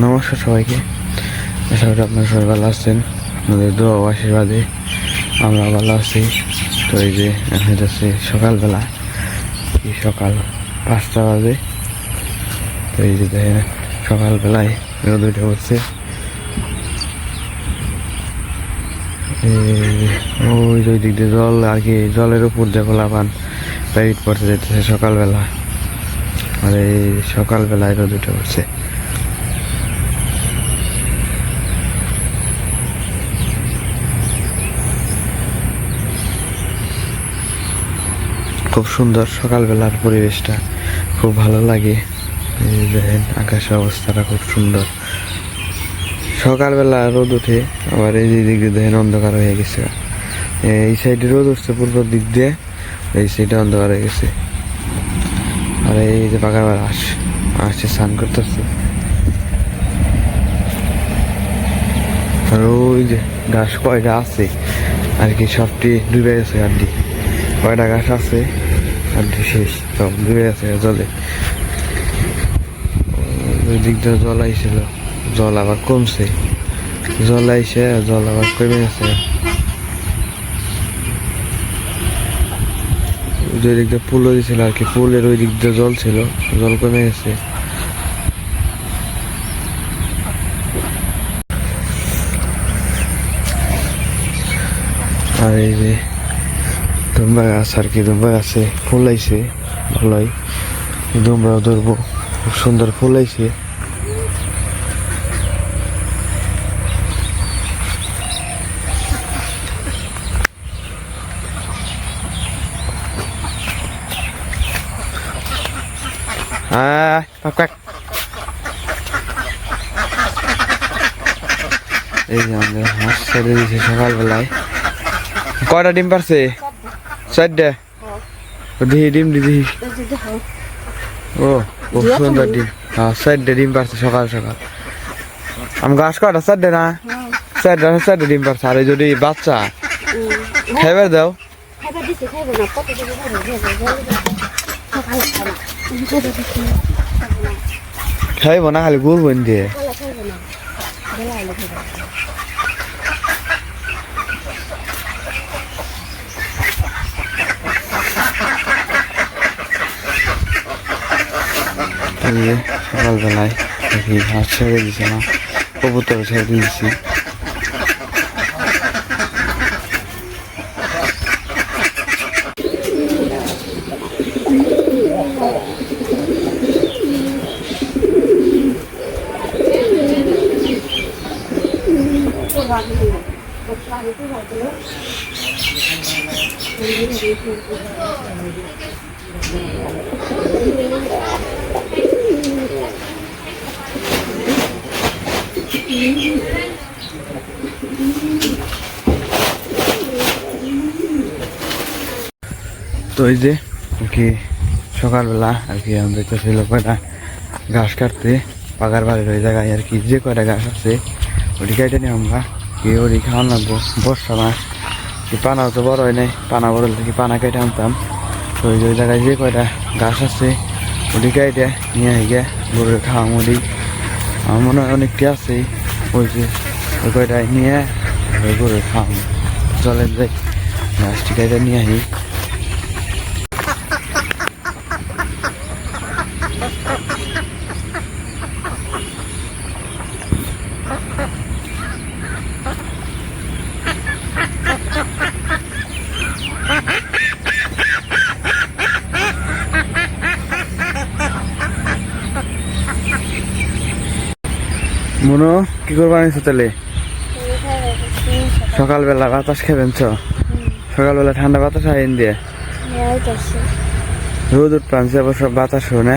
নমস্কার সবাইকে। আশা করি আপনারা সবাই ভালো আছেন। আমাদের দোয়া আশীর্বাদে আমরা ভালো আছি। তো এই যে এখন যাচ্ছে সকালবেলা সকাল? পাঁচটা বাজে। তো এই যে দেখেন, সকালবেলায় রোদ উঠে পড়ছে। ওই ওই দিক দিয়ে জল আর কি, জলের উপর দিয়ে খোলা পান প্যাকেট পড়তে যেতেছে সকালবেলা। আর এই সকালবেলায় রোদ উঠে পড়ছে। খুব সুন্দর সকালবেলার পরিবেশটা। খুব ভালো লাগে। দেখেন, আকাশের অবস্থাটা খুব সুন্দর। সকালবেলা রোদ উঠে আবার এই দিক দিয়ে দেখেন অন্ধকার হয়ে গেছে। এই সাইডে রোদ উঠছে পূর্ব দিক দিয়ে, এই সাইডে অন্ধকার হয়ে গেছে। আর এই যে পাকা আস আসছে স্নান করতেছে। আর ওই যে ঘাস কয়টা আছে, আর কি সবটি ডুবে গেছে আড্ডি কয়টা ঘাস আছে আড্ডি শেষ সব ডুবে গেছে জলে। ওই দিক দিয়ে জল আইছিল, জল আবার কমছে। জল আইসে, জল আবার কমে আছে যে দিক দিয়ে পুলও দিয়েছিল আর কি পুলের ওই দিক দিয়ে জল ছিল, জল কমে গেছে। আর এই যে দুম্বা গাছ আর কি দুম্বা গাছে ফুল আইছে ভালোই দুম্বাও ধরবো খুব সুন্দর ফুল আইছে আয় পাক পাক এই যে আমাদের হাঁস ছেড়ে দিয়েছে সকালবেলায় কয়টা ডিম পারছে চারটে? দিহি ডিম দি দিহি। ও খুব সুন্দর ডিম। হ্যাঁ চারটে ডিম পারছে সকাল সকাল। আমি গাছ কয়টা? চারটে না? চারটে চারটে ডিম পারছে। আর যদি বাচ্চা খাইবার দাও। খাইব না। খালি গুড় বন দিয়ে সকালে খাইবে না বেলা হলে খাইবে এই যে সকালবেলায় দেখি ছেড়ে দিছে না কবুতর ছেড়ে দিয়েছি। তো এই যে কি সকালবেলা, আর কি আমাদের তো ছিল কয়টা ঘাস কাটতে, পাকার বাড়ির ওই জায়গায়, আর কি যে কয়টা ঘাস আছে, ওটি কেটে নিয়ে আমরা। কি ওটি খাওয়ান লাগবো? বর্ষা মাস। কি পানাও তো বড় হয় নাই, পানা বড় হলে কি পানা কেটে আনতাম। তো ওই ওই জায়গায় যে কয়টা ঘাস আছে, ওটি কেটে নিয়ে গিয়ে গরুর খাওয়া মুড়ি আমার মনে হয় অনেকটি আছে ওই যে ওই কয়টায় নিয়ে ওই গরুর খাওয়া চলেন যাই ঘাসটি কেটে নিয়ে আসি মনো কি করবা আনিস তাহলে? সকালবেলা বাতাস খাবেন চ সকালবেলা ঠান্ডা বাতাস আইন দিয়ে? রোদ উঠ পানছে আবার সব বাতাস না?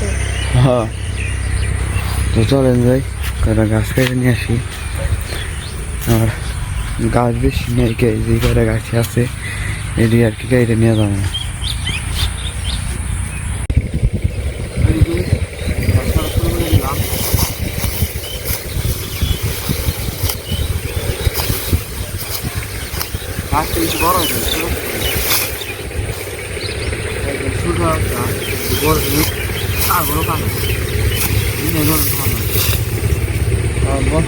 তো। হ্যাঁ। তো চলেন যাই কয়টা গাছ কেটে নিয়ে আসি। আর গাছ বেশি নেই কে যে কয়টা গাছ আছে এটি আর কি কেটে নিয়ে যাব। গাছটা বেশি বড় হয়েছে ছোট বড় আর বড় কাম দিনে গরু খাওয়ানো আর বস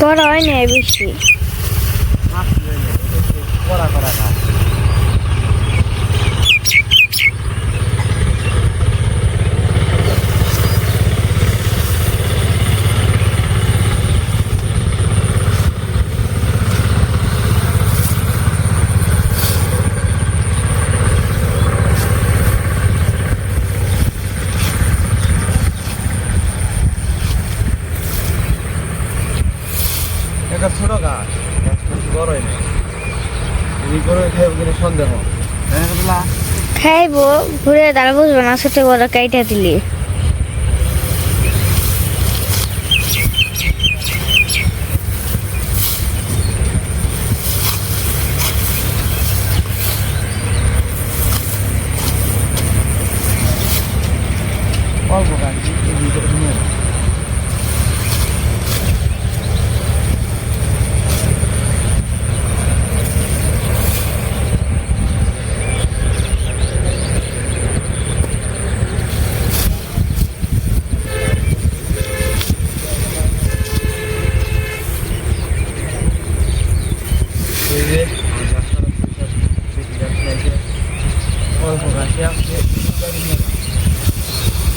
তোর হয় না বেশি করা করা কাজ একটা ছোট গাছ গাছ বেশি বড়ই নেই এই করে খাইব কিনা সন্দেহ হ্যাঁ বলা খাইবো ঘুরে দাঁড়াবো না ছোট বড় কাইটা দিলি। 感じで、左に。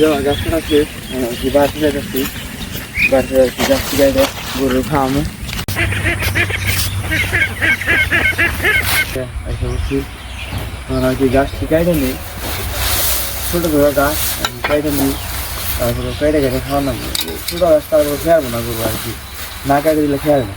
তো এই যে আমার গাছটা আছে বাড়তে যাচ্ছি বাড়তে যাচ্ছি যাচ্ছি গাইতে গরু খাওয়ামো গাছটি কাইটে নিই? ছোটো ছোটো গাছ কাইটে নিই, তারপরে কাইটে কেটে খাওয়ানো ছোটো গাছ তারপরে খেয়াবো না গরু আর কি। না কাইটে দিলে খেয়াবে না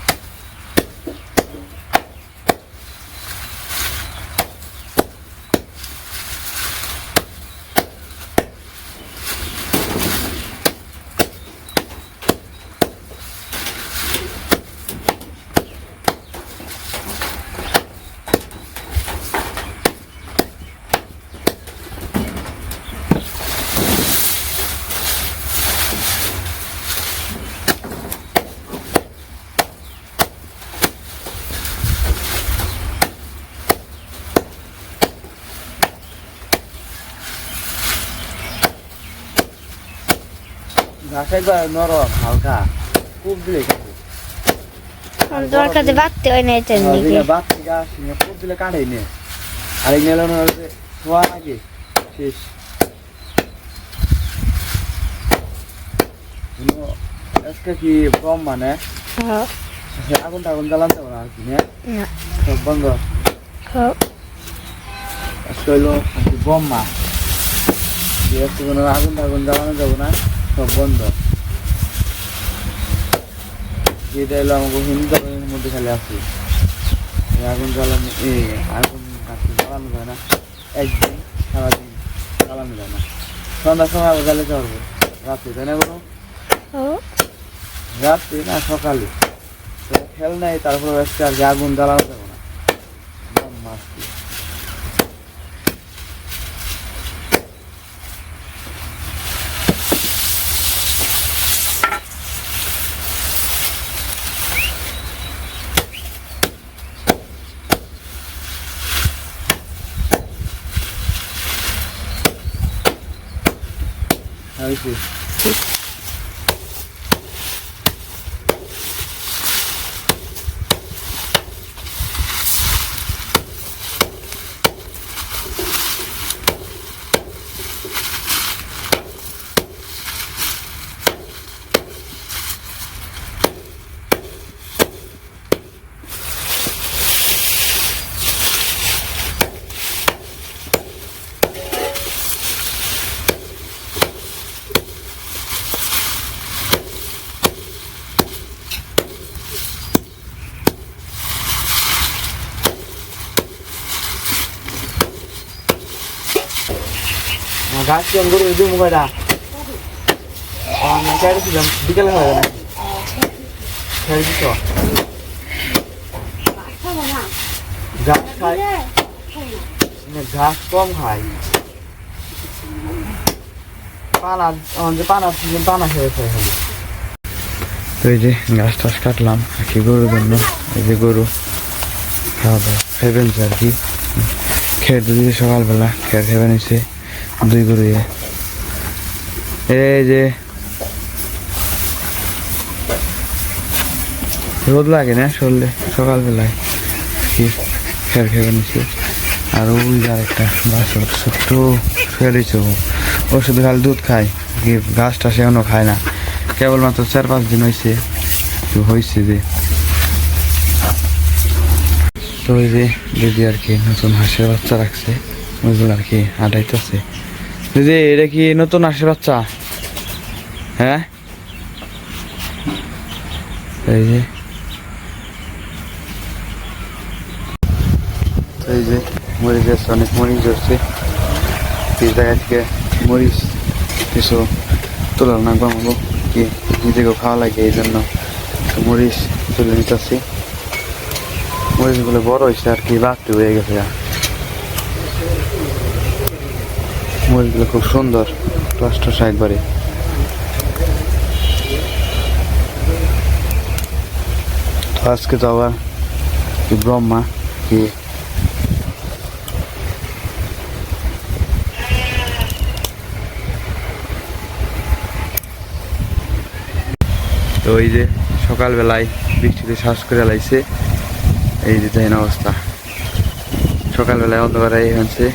নরম হালকা। খুব দিলে তোর বাড়তে হয় না এটার দিকে বাদ থেকে খুব দিলে কাটে নে আর এই মেলানো হচ্ছে আগে শেষ। আজকে কি কম মানে? হ্যাঁ, আগুন টাগুন জ্বালান যাব না আর কি সব বন্ধ। হ্যাঁ, আজকে যে আজকে কোনো আগুন টাগুন জ্বালানো যাব না সব বন্ধ। যেটা হলো আমাকে হিন্দু মধ্যে খালি আছে। আগুন জ্বালানো এ আগুন কাছে জ্বালানো যায় না। একদিন সারাদিন জ্বালানো যায় না। সন্ধ্যার সময় আবার জ্বালাতে পারব রাতে তাই না বলো? রাতে না সকালে। খেল নাই তারপরে আজকে আর কি আগুন জ্বালানো যাব না বোম্মা আজকে হয়েছে গাছ কি গরু দিব কয়টা বিকেলে হবে নাকি ছেড়ে ঘাস খাই ঘাস কম খাই যে পানা খেয়ে খাই তো এই যে গাছ টাছ কাটলাম কি গরুর জন্য? এই যে গরু, খাওয়া দাওয়া, খাইবেন আর কি। খেয়ে দিয়েছে সকালবেলা, খেয়ে খেয়ে নিছে। দুই গরু এই যে। রোদ লাগে না শরীরে? সকালবেলায় কি খেয়ে খেয়ে নিছে আর ওই যে আরেকটা বাছর ছোট্ট শুয়ে দিয়েছে ও। শুধু খালি দুধ খায়। ঘাস টাস খায় না। কেবলমাত্র চার পাঁচ দিন হয়েছে হয়েছে যে। তো ওই যে, দিদি আর কি নতুন হাঁসের বাচ্চা রাখছে। ওইগুলো আর কি আটাইতেছে দিদি, এটা কি নতুন হাঁসের বাচ্চা? হ্যাঁ? এই যে। এই যে, মরিচ গাছ অনেক মরিচ ধরছে। এই জায়গা মরিচ কিছু তোলা না বানাবো কি নিজেকেও খাওয়া লাগে এই জন্য মরিচ তুলে নিতেছি। মরিচগুলো বড় হয়েছে আর কি, বাড়তে হয়ে গেছে। মরিচগুলো খুব সুন্দর টস একবারে তো আজকে তো আবার কি ব্রহ্মা, কি? তো ওই যে সকালবেলায় বৃষ্টিতে শ্বাস করে লাইছে, এই যে দেখেন অবস্থা। সকালবেলায় অন্ধকারে হচ্ছে